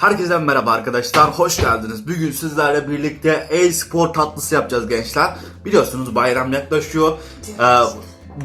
Herkese merhaba arkadaşlar, hoş geldiniz. Bugün sizlerle birlikte e-spor tatlısı yapacağız gençler. Biliyorsunuz bayram yaklaşıyor. Ee,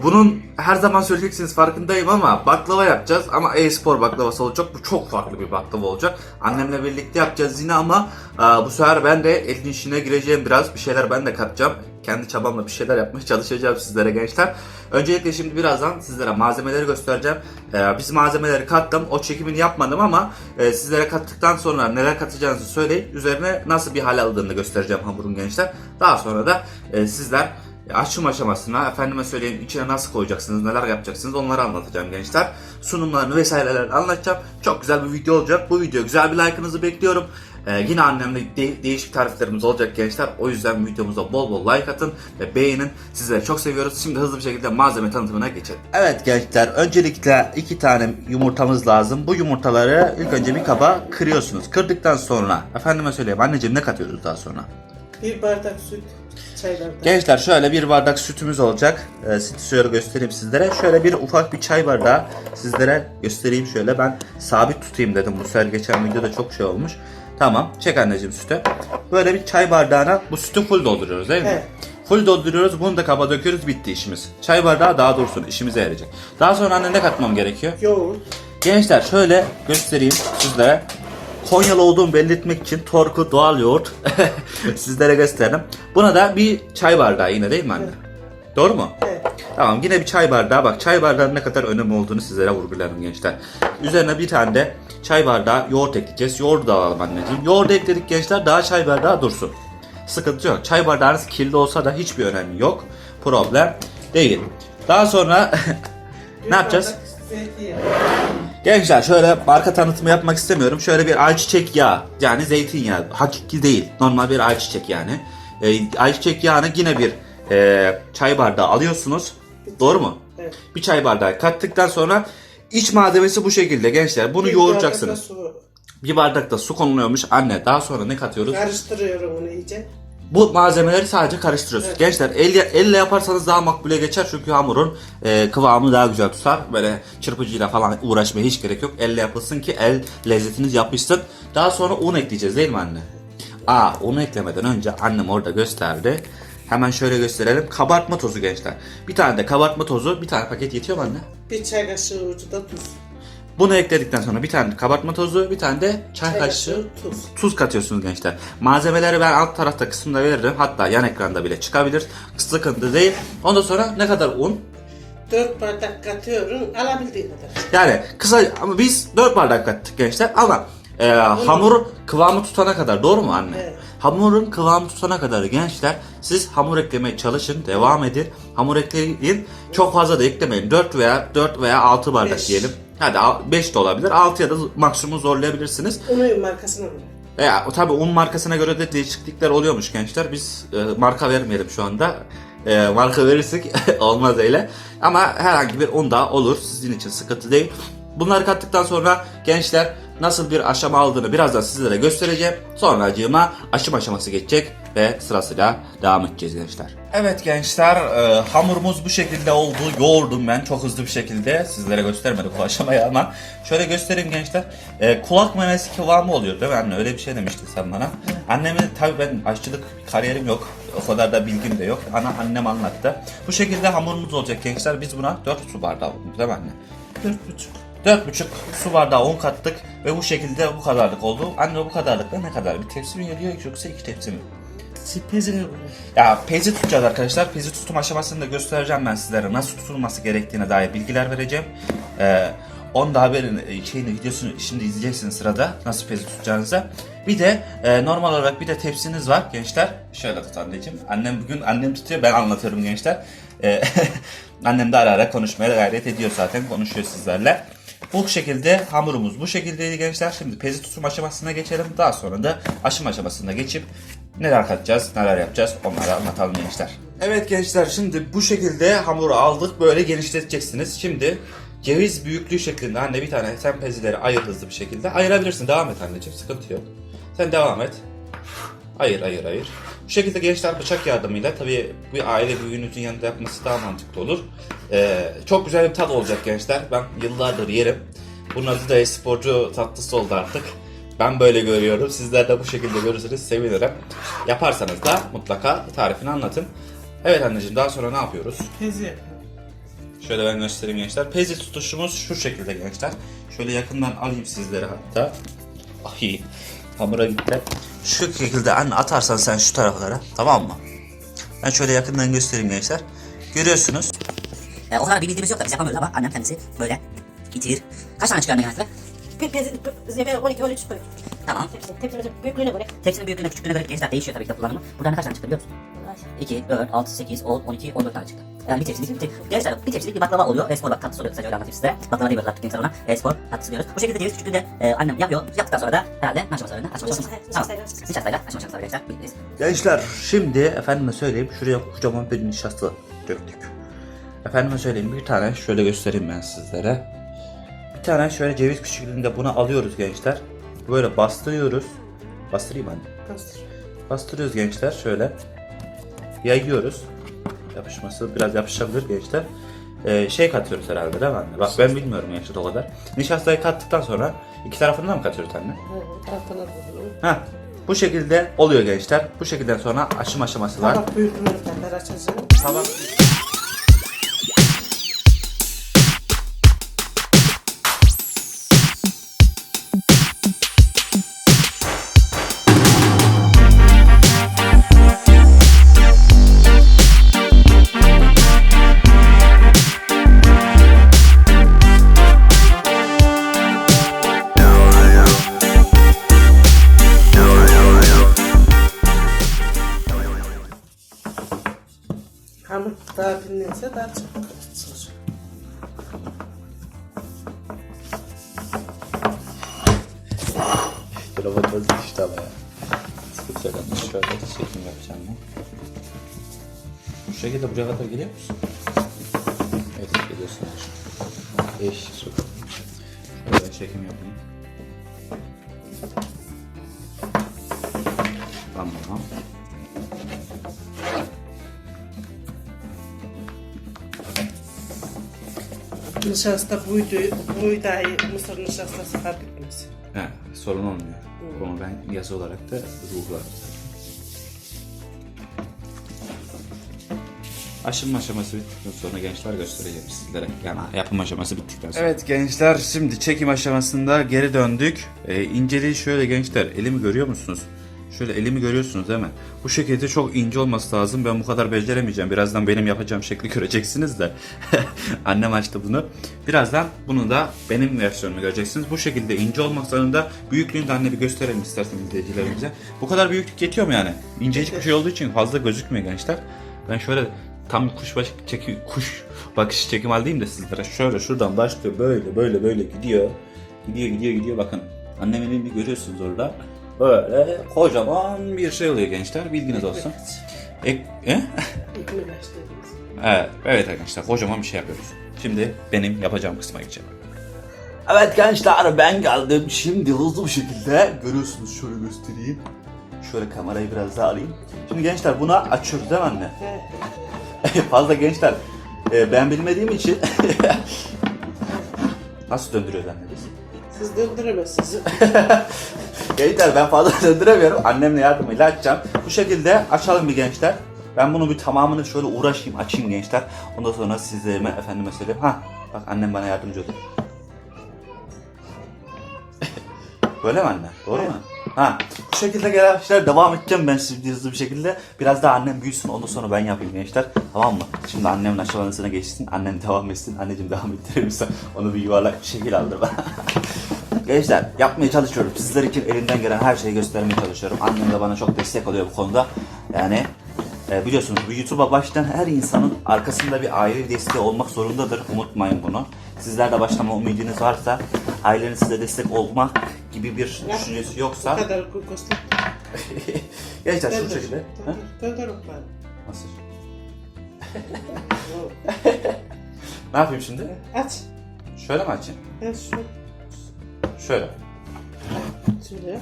bunun her zaman söyleyeceksiniz farkındayım ama baklava yapacağız ama e-spor baklavası olacak. Bu çok farklı bir baklava olacak. Annemle birlikte yapacağız yine ama e, bu sefer ben de elin işine gireceğim biraz. Bir şeyler ben de katacağım. Kendi çabamla bir şeyler yapmaya çalışacağım sizlere gençler. Öncelikle şimdi birazdan sizlere malzemeleri göstereceğim. Ee, biz malzemeleri kattım. O çekimini yapmadım ama e, sizlere kattıktan sonra neler katacağınızı söyleyip üzerine nasıl bir hal aldığını göstereceğim hamurun gençler. Daha sonra da e, sizler açım aşamasına efendime söyleyeyim içine nasıl koyacaksınız, neler yapacaksınız onları anlatacağım gençler. Sunumlarını vesaireleri anlatacağım. Çok güzel bir video olacak. Bu video güzel bir like'ınızı bekliyorum. Ee, yine annemle de- değişik tariflerimiz olacak gençler. O yüzden videomuza bol bol like atın ve beğenin. Sizleri çok seviyoruz. Şimdi hızlı bir şekilde malzeme tanıtımına geçelim. Evet gençler öncelikle iki tane yumurtamız lazım. Bu yumurtaları ilk önce bir kaba kırıyorsunuz. Kırdıktan sonra efendime söyleyeyim anneciğim ne katıyoruz daha sonra? Bir bardak süt, çay bardağı. Gençler şöyle bir bardak sütümüz olacak. Ee, sütü şöyle göstereyim sizlere. Şöyle bir ufak bir çay bardağı sizlere göstereyim şöyle. Ben sabit tutayım dedim. Bu sefer geçen videoda çok şey olmuş. Tamam. Çek anneciğim sütü. Böyle bir çay bardağına bu sütü full dolduruyoruz değil mi? Evet. Full dolduruyoruz. Bunu da kaba döküyoruz. Bitti işimiz. Çay bardağı daha dursun. işimize yarayacak. Daha sonra anne ne katmam gerekiyor? Yoğurt, Gençler şöyle göstereyim sizlere. Konyalı olduğumu belli etmek için Torku doğal yoğurt sizlere gösterdim. Buna da bir çay bardağı yine değil mi anne? Doğru mu? evet. Tamam yine bir çay bardağı. Bak çay bardağının ne kadar önemli olduğunu sizlere vurgularım gençler. Üzerine bir tane de çay bardağı yoğurt ekleyeceğiz. Yoğurdu da alalım anneciğim. Yoğurdu ekledik gençler daha çay bardağı dursun. Sıkıntı yok. Çay bardağınız kirli olsa da hiçbir önemi yok. Problem değil. Daha sonra ne yapacağız? Gençler şöyle marka tanıtımı yapmak istemiyorum. Şöyle bir ayçiçek yağı yani zeytinyağı hakiki değil. Normal bir ayçiçek yani. Ee, ayçiçek yağını yine bir e, çay bardağı alıyorsunuz. Doğru mu? Evet. Bir çay bardağı kattıktan sonra iç malzemesi bu şekilde gençler. Bunu Bir yoğuracaksınız. bardak da su. Bir bardakta su konuluyormuş. Anne daha sonra ne katıyoruz? Karıştırıyorum onu iyice. Bu malzemeleri sadece karıştırıyorsunuz. Evet. Gençler elle, elle yaparsanız daha makbule geçer çünkü hamurun e, kıvamı daha güzel tutar. Böyle çırpıcıyla falan uğraşmaya hiç gerek yok. Elle yapılsın ki el lezzetiniz yapışsın. Daha sonra un ekleyeceğiz değil mi anne? Aa unu eklemeden önce annem orada gösterdi. Hemen şöyle gösterelim. Kabartma tozu gençler. Bir tane de kabartma tozu, bir tane paket yetiyor mu anne? Bir çay kaşığı ucu da tuz. Bunu ekledikten sonra bir tane kabartma tozu, bir tane de çay, Çay kaşığı tuz. tuz katıyorsunuz gençler. Malzemeleri ben alt tarafta kısımda veririm. Hatta yan ekranda bile çıkabilir. Sıkıntı değil. Ondan sonra ne kadar un? 4 bardak katıyorum, alabildiği kadar. Yani kısa ama biz 4 bardak kattık gençler ama e, hamur kıvamı tutana kadar doğru mu anne? Evet. Hamurun kıvamı tutana kadar gençler siz hamur eklemeye çalışın, devam edin. Hamur ekleyin. Çok fazla da eklemeyin. 4 veya 4 veya 6 bardak Beş. diyelim. Hadi 5 de olabilir. 6 ya da maksimum zorlayabilirsiniz. Unun markasına göre. Veya tabi un markasına göre de değişiklikler oluyormuş gençler. Biz e, marka vermeyelim şu anda. E, marka verirsek olmaz öyle. Ama herhangi bir un da olur. Sizin için sıkıntı değil. Bunları kattıktan sonra gençler nasıl bir aşama aldığını birazdan sizlere göstereceğim. Sonra acığıma aşım aşaması geçecek ve sırasıyla devam edeceğiz gençler. Evet gençler e, hamurumuz bu şekilde oldu. Yoğurdum ben çok hızlı bir şekilde. Sizlere göstermedim bu aşamayı ama. Şöyle göstereyim gençler. E, kulak memesi kıvamı oluyor değil mi anne? Öyle bir şey demiştin sen bana. Annemin tabii ben aşçılık kariyerim yok. O kadar da bilgim de yok. Ana annem anlattı. Bu şekilde hamurumuz olacak gençler. Biz buna 4 su bardağı vurduk değil mi anne? 4,5. 4,5 su bardağı un kattık ve bu şekilde bu kadarlık oldu. Anne bu kadarlıkla ne kadar? Bir tepsi mi geliyor yoksa iki tepsi mi? Pezine göre. Ya pezi tutacağız arkadaşlar. Pezi tutum aşamasını da göstereceğim ben sizlere. Nasıl tutulması gerektiğine dair bilgiler vereceğim. Ee, onun da haberin şeyini videosunu şimdi izleyeceksiniz sırada nasıl pezi tutacağınızı. Bir de e, normal olarak bir de tepsiniz var gençler. Şöyle tut anneciğim. Annem bugün annem tutuyor ben anlatıyorum gençler. E, annem de ara ara konuşmaya gayret ediyor zaten konuşuyor sizlerle. Bu şekilde hamurumuz bu şekildeydi gençler. Şimdi pezi tutum aşamasına geçelim. Daha sonra da aşım aşamasına geçip neler katacağız, neler yapacağız onları anlatalım gençler. Evet gençler şimdi bu şekilde hamuru aldık. Böyle genişleteceksiniz. Şimdi ceviz büyüklüğü şeklinde anne bir tane sen pezileri ayır hızlı bir şekilde. Ayırabilirsin. Devam et anneciğim. Sıkıntı yok. Sen devam et. Ayır ayır ayır. Bu şekilde gençler bıçak yardımıyla tabii bir aile büyüğünüzün yanında yapması daha mantıklı olur. Ee, çok güzel bir tat olacak gençler. Ben yıllardır yerim. Bunun adı da sporcu tatlısı oldu artık. Ben böyle görüyorum. Sizler de bu şekilde görürseniz sevinirim. Yaparsanız da mutlaka tarifini anlatın. Evet anneciğim daha sonra ne yapıyoruz? Pezi. Şöyle ben göstereyim gençler. Pezi tutuşumuz şu şekilde gençler. Şöyle yakından alayım sizlere hatta. Ay hamura gitti. Şu şekilde anne atarsan sen şu taraflara tamam mı? Ben şöyle yakından göstereyim gençler. Görüyorsunuz. E, o kadar bir bildiğimiz yok da biz yapamıyoruz ama annem kendisi böyle itirir. Kaç tane çıkar genellikle? Bir 12 13 böyle. Tamam. Tepsi, tepsinin büyüklüğüne göre. Tepsinin büyüklüğüne küçüklüğüne göre gençler değişiyor tabii ki de kullanımı. Burada ne kaç tane çıktı biliyor musun? 2, 4, 6, 8, 10, 12, 14 tane çıktı. Yani bir tepsilik, bir. Gençler bir tepsilik bir baklava oluyor. Espor bak tatlısı oluyor. Kısaca öyle anlatayım size. Baklava diyoruz artık gençler ona. Espor tatlısı diyoruz. Bu şekilde ceviz küçüklüğünde e, annem yapıyor. Yaptıktan sonra da herhalde ne aşaması öğrenir? Aşaması Nişasta- Tamam. nişastayla- aşama aşaması öğrenecekler. Biliriz. Gençler şimdi efendime söyleyeyim şuraya kocaman bir nişasta döktük. Efendime söyleyeyim bir tane şöyle göstereyim ben sizlere. Bir tane şöyle ceviz küçüklüğünde bunu alıyoruz gençler. Böyle bastırıyoruz. Bastırayım anne. Bastır. Bastırıyoruz gençler şöyle. Yayıyoruz. Yapışması biraz yapışabilir gençler. Ee, şey katıyoruz herhalde değil mi anne? Bak ben bilmiyorum gençler o kadar. Nişastayı kattıktan sonra iki tarafını da mı katıyoruz anne? Evet, altına. Ha, bu şekilde oluyor gençler. Bu şekilden sonra aşım aşaması var. Tabak büyüklüğüne kadar açacağım. Tabak Hamur daha dinlense daha çabuk açılır. Robot basit işte ama ya. Sıkıntı yok şöyle çekim yapacağım ben. Bu şekilde buraya kadar geliyor musun? Evet geliyorsun. Değiştir. Şöyle çekim yapayım. Tamam. Nişasta buydu, buğday, mısır nişastası fark etmez. He, sorun olmuyor. Bunu ben yazı olarak da ruhlarım. Aşınma aşaması bittikten sonra gençler göstereceğim sizlere. Yani yapım aşaması bittikten sonra. Evet gençler şimdi çekim aşamasında geri döndük. Ee, inceliği şöyle gençler elimi görüyor musunuz? Şöyle elimi görüyorsunuz değil mi? Bu şekilde çok ince olması lazım. Ben bu kadar beceremeyeceğim. Birazdan benim yapacağım şekli göreceksiniz de. Annem açtı bunu. Birazdan bunu da benim versiyonumu göreceksiniz. Bu şekilde ince olmak zorunda. Büyüklüğünü de anne bir gösterelim istersen izleyicilerimize. Bu kadar büyüklük yetiyor mu yani? İncecik bir şey olduğu için fazla gözükmüyor gençler. Ben şöyle tam kuş baş çeki kuş bakış çekim alayım da sizlere. Şöyle şuradan başlıyor böyle böyle böyle gidiyor. Gidiyor gidiyor gidiyor bakın. Annemin elini görüyorsunuz orada. Böyle kocaman bir şey oluyor gençler. Bilginiz olsun. Ek, e? Evet, evet arkadaşlar kocaman bir şey yapıyoruz. Şimdi benim yapacağım kısma geçelim. Evet gençler ben geldim. Şimdi hızlı bir şekilde görüyorsunuz şöyle göstereyim. Şöyle kamerayı biraz daha alayım. Şimdi gençler buna açıyoruz değil mi anne? Fazla gençler. e, ben bilmediğim için Nasıl döndürüyoruz anne biz? Siz döndüremezsiniz. Gençler ben fazla döndüremiyorum. Annemle yardımıyla açacağım. Bu şekilde açalım bir gençler. Ben bunu bir tamamını şöyle uğraşayım, açayım gençler. Ondan sonra sizlerime efendime söyleyeyim. Ha, bak annem bana yardımcı oldu. Böyle mi anne? Doğru mu? Ha, bu şekilde gençler devam edeceğim ben şimdi hızlı bir şekilde. Biraz daha annem büyüsün ondan sonra ben yapayım gençler. Tamam mı? Şimdi annemin aşamasına geçsin. Annem devam etsin. Anneciğim devam ettirir misin? Onu bir yuvarlak bir şekil aldır bana. Gençler yapmaya çalışıyorum. Sizler için elimden gelen her şeyi göstermeye çalışıyorum. Annem de bana çok destek oluyor bu konuda. Yani e, biliyorsunuz bu YouTube'a başlayan her insanın arkasında bir aile desteği olmak zorundadır. Unutmayın bunu. Sizler de başlama umudunuz varsa ailenin size destek olmak gibi bir düşüncesi Bu yoksa kadar göster. Gençler şu şekilde. Ha? Döndür, döndür okları. Nasıl? Ne yapayım şimdi? Aç. Şöyle mi açayım? Ben şu, Şöyle. şöyle yap.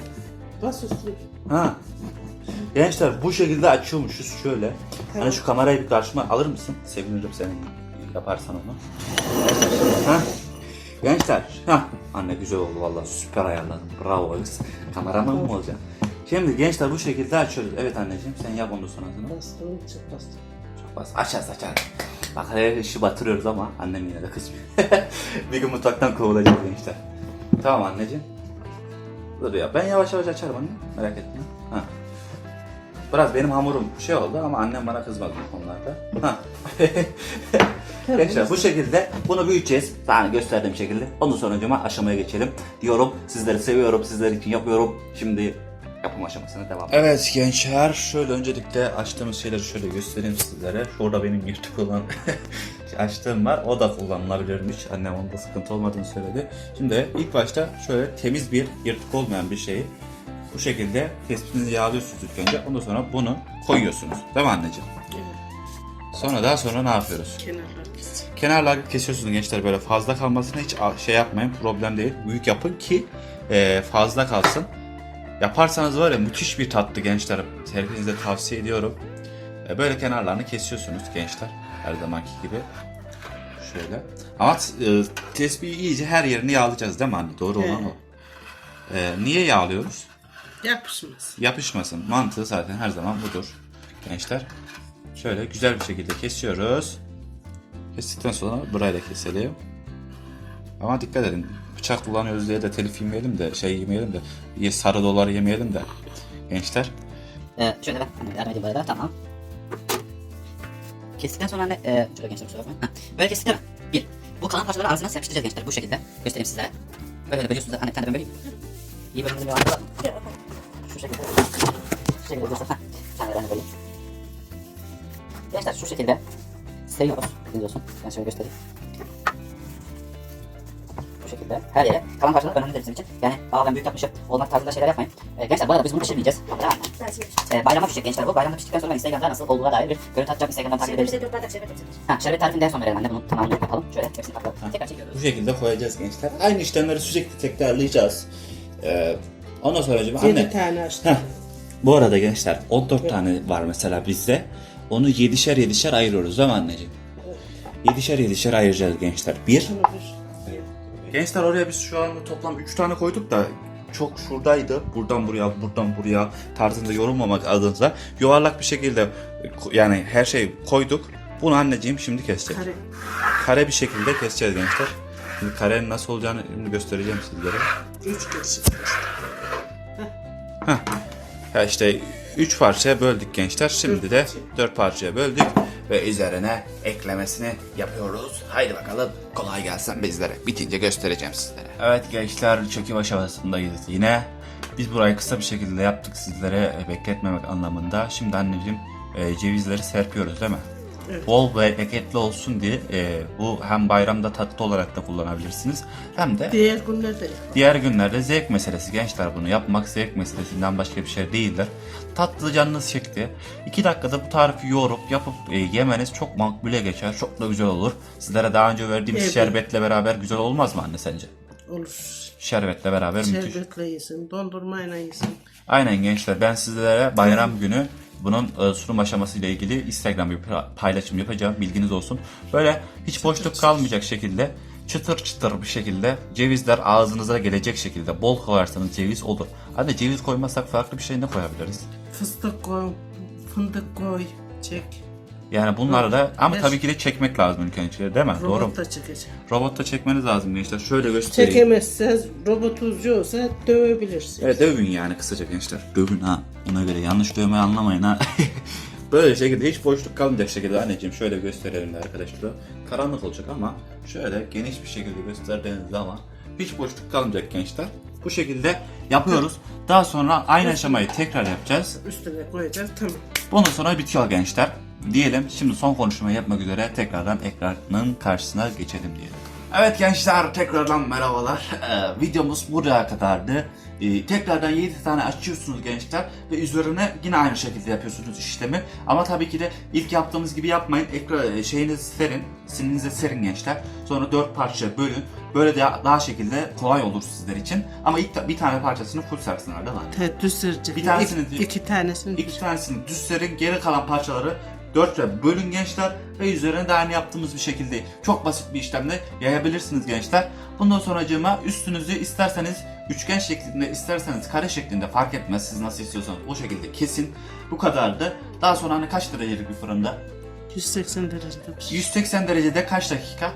Bas üstüne. Ha. Gençler bu şekilde açıyormuşuz şöyle. Hani şu kamerayı bir karşıma alır mısın? Sevinirim senin yaparsan onu. Ha. Gençler, hah anne güzel oldu vallahi süper ayarladın. Bravo kız. Kameraman mı olacaksın? Şimdi gençler bu şekilde açıyoruz. Evet anneciğim sen yap ondan sonrasını. Bastım çık bastım. Çok bas. Açarız açarız. Bak her işi batırıyoruz ama annem yine de kızmıyor. bir gün mutfaktan kovulacağız gençler. Tamam anneciğim. Dur ya ben yavaş yavaş açarım anne. Merak etme. Ha. Biraz benim hamurum şey oldu ama annem bana kızmadı bu konularda. Ha. Gençler bu şekilde bunu büyüteceğiz. Yani gösterdiğim şekilde. Ondan sonra aşamaya geçelim diyorum. Sizleri seviyorum. Sizler için yapıyorum. Şimdi yapım aşamasına devam Evet gençler şöyle öncelikle açtığımız şeyleri şöyle göstereyim sizlere. Şurada benim yırtık olan açtığım var. O da kullanılabilirmiş. Annem onda sıkıntı olmadığını söyledi. Şimdi ilk başta şöyle temiz bir yırtık olmayan bir şeyi bu şekilde tespitinizi yağlıyorsunuz ilk önce. Ondan sonra bunu koyuyorsunuz. Değil mi anneciğim? Sonra daha sonra ne yapıyoruz? Kenarları kesiyorsunuz gençler böyle fazla kalmasına hiç şey yapmayın problem değil. Büyük yapın ki e, fazla kalsın. Yaparsanız var ya müthiş bir tatlı gençler. Herkese tavsiye ediyorum. E, böyle kenarlarını kesiyorsunuz gençler. Her zamanki gibi. Şöyle. Ama e, tespihi iyice her yerini yağlayacağız değil mi anne? Doğru olan He. o. E, niye yağlıyoruz? Yapışmaz. yapışmasın. Mantığı zaten her zaman budur gençler. Şöyle güzel bir şekilde kesiyoruz. Kestikten sonra burayı da keselim. Ama dikkat edin. Bıçak kullanıyoruz diye de telif yemeyelim de şey yemeyelim de sarı dolar yemeyelim de gençler. Ee, şöyle hani yardım edeyim tamam. Kestikten sonra anne, e, şöyle gençler kusura bakmayın. Böyle kestikten sonra bir, bu kalan parçaları ağzına yapıştıracağız gençler bu şekilde. Göstereyim sizlere. Böyle böyle bölüyorsunuz. Anne bir tane ben böleyim. İyi bölümümüzün bir var? Şu şekilde. Şu şekilde göster. Gençler şu şekilde seviyoruz. Bilginiz olsun. Ben şöyle göstereyim. Bu şekilde her yere kalan parçalar önemlidir bizim için. Yani aa ben büyük yapmışım olmak tarzında şeyler yapmayın. Ee, gençler bu arada biz bunu pişirmeyeceğiz. Mi? Ben şey Ee, bayrama pişecek gençler bu. Bayramda piştikten sonra ben Instagram'da nasıl olduğuna dair bir görüntü atacağım. Instagram'dan takip edebilirsiniz. dört bardak şerbet yapacağız. Ha, şerbet tarifini en son verelim anne. Bunu tamamını yapalım. Şöyle hepsini bakalım. Tekrar çekiyoruz. Bu şekilde koyacağız gençler. Aynı işlemleri sürekli tekrarlayacağız. Ee, ondan sonra acaba Yedi anne tane açtım. bu arada gençler 14 tane var mesela bizde. Onu 7'şer 7'şer ayırıyoruz değil mi anneciğim? 7'şer 7'şer ayıracağız gençler. Bir. Gençler oraya biz şu an toplam 3 tane koyduk da çok şuradaydı. Buradan buraya, buradan buraya tarzında yorulmamak adına yuvarlak bir şekilde yani her şeyi koyduk. Bunu anneciğim şimdi kesecek. Kare. Kare bir şekilde keseceğiz gençler. Şimdi karenin nasıl olacağını şimdi göstereceğim sizlere. Üç geçit. Ya işte 3 parçaya böldük gençler. Şimdi de 4 parçaya böldük ve üzerine eklemesini yapıyoruz. Haydi bakalım kolay gelsin bizlere. Bitince göstereceğim sizlere. Evet gençler çekim aşamasındayız yine. Biz burayı kısa bir şekilde yaptık sizlere e, bekletmemek anlamında. Şimdi anneciğim e, cevizleri serpiyoruz değil mi? Evet. Bol ve bereketli olsun diye e, bu hem bayramda tatlı olarak da kullanabilirsiniz hem de Diğer günlerde Diğer günlerde zevk meselesi gençler bunu yapmak zevk meselesinden başka bir şey değildir. Tatlı canınız çekti. 2 dakikada bu tarifi yoğurup yapıp e, yemeniz çok makbule geçer. Çok da güzel olur. Sizlere daha önce verdiğimiz Evet. şerbetle beraber güzel olmaz mı anne sence? olur. Şerbetle beraber müthiş. Şerbetle yesin, dondurmayla yesin. Aynen gençler ben sizlere bayram günü bunun e, sunum aşaması ile ilgili Instagram bir pa- paylaşım yapacağım bilginiz olsun. Böyle hiç boşluk kalmayacak şekilde çıtır çıtır bir şekilde cevizler ağzınıza gelecek şekilde bol koyarsanız ceviz olur. Hadi ceviz koymazsak farklı bir şey ne koyabiliriz? Fıstık koy, fındık koy, çek. Yani bunları da ama tabii ki de çekmek lazım ilk önce değil mi? Doğru mu? Robotta çekeceğim. Robotta çekmeniz lazım gençler. Şöyle göstereyim. Çekemezseniz robotuz yoksa dövebilirsiniz. Evet dövün yani kısaca gençler. Dövün ha. Ona göre yanlış dövmeyi anlamayın ha. Böyle şekilde hiç boşluk kalmayacak şekilde anneciğim şöyle gösterelim de arkadaşlar. Karanlık olacak ama şöyle geniş bir şekilde gösterdiğiniz zaman hiç boşluk kalmayacak gençler. Bu şekilde yapıyoruz. Daha sonra aynı aşamayı tekrar yapacağız. Üstüne koyacağız tamam. Bundan sonra bitiyor gençler. Diyelim şimdi son konuşmayı yapmak üzere tekrardan ekranın karşısına geçelim diyelim. Evet gençler tekrardan merhabalar. Ee, videomuz buraya kadardı. Ee, tekrardan 7 tane açıyorsunuz gençler ve üzerine yine aynı şekilde yapıyorsunuz işlemi. Ama tabii ki de ilk yaptığımız gibi yapmayın. Ekran şeyinizi serin, sininize serin gençler. Sonra 4 parça bölün. Böyle de daha şekilde kolay olur sizler için. Ama ilk ta- bir tane parçasını full sersinler değil mi? Te düz serecek. Bir tanesini- İki, iki tanesini İki tanesini düz serin, geri kalan parçaları 4'e bölün gençler ve üzerine aynı yaptığımız bir şekilde çok basit bir işlemle yayabilirsiniz gençler. Bundan sonracığıma üstünüzü isterseniz üçgen şeklinde isterseniz kare şeklinde fark etmez siz nasıl istiyorsanız o şekilde kesin. Bu kadardı. Daha sonra hani kaç derecelik bir fırında? 180 derecede pişer. 180 derecede kaç dakika?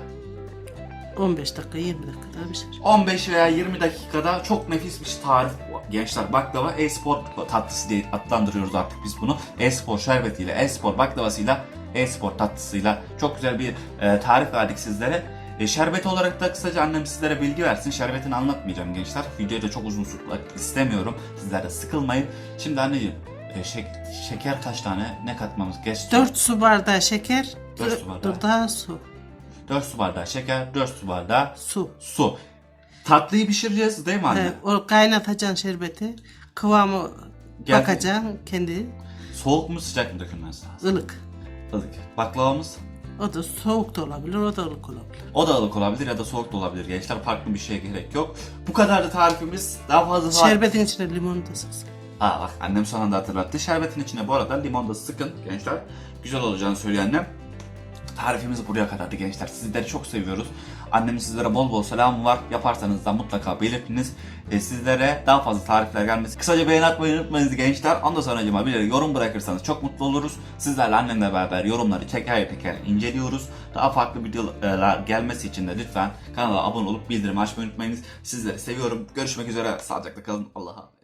15 dakika 20 dakika daha pişer. 15 veya 20 dakikada çok nefis bir tarif gençler baklava e-spor tatlısı diye adlandırıyoruz artık biz bunu. E-spor şerbetiyle, e-spor baklavasıyla, e-spor tatlısıyla çok güzel bir e, tarif verdik sizlere. E, şerbeti olarak da kısaca annem sizlere bilgi versin. Şerbetini anlatmayacağım gençler. Videoyu da çok uzun tutmak istemiyorum. Sizler de sıkılmayın. Şimdi anneciğim e, şek- şeker kaç tane ne katmamız geç 4 su bardağı şeker, Dört su bardağı. 4 daha su. 4 su bardağı şeker, 4 su bardağı Su. su. Tatlıyı pişireceğiz değil mi anne? He, o kaynatacaksın şerbeti. Kıvamı Geldi. bakacaksın kendi Soğuk mu sıcak mı dökülmesi lazım? ılık. Ilık. Baklavamız O da soğuk da olabilir, o da ılık olabilir. o da ılık olabilir ya da soğuk da olabilir gençler. Farklı bir şeye gerek yok. Bu kadar da tarifimiz. Daha fazla tarif... Şerbetin içine limon da sıksın. Aa bak annem son anda hatırlattı. Şerbetin içine bu arada limon da sıkın gençler. Güzel olacağını söylüyor annem. Tarifimiz buraya kadardı gençler. Sizleri çok seviyoruz. Annemin sizlere bol bol selamı var. Yaparsanız da mutlaka belirtiniz. E, sizlere daha fazla tarifler gelmesi. Kısaca beğeni atmayı unutmayınız gençler. Ondan sonra acaba bir yorum bırakırsanız çok mutlu oluruz. Sizlerle annemle beraber yorumları teker teker inceliyoruz. Daha farklı videolar gelmesi için de lütfen kanala abone olup bildirim açmayı unutmayınız. Sizleri seviyorum. Görüşmek üzere. Sağlıcakla kalın. Allah'a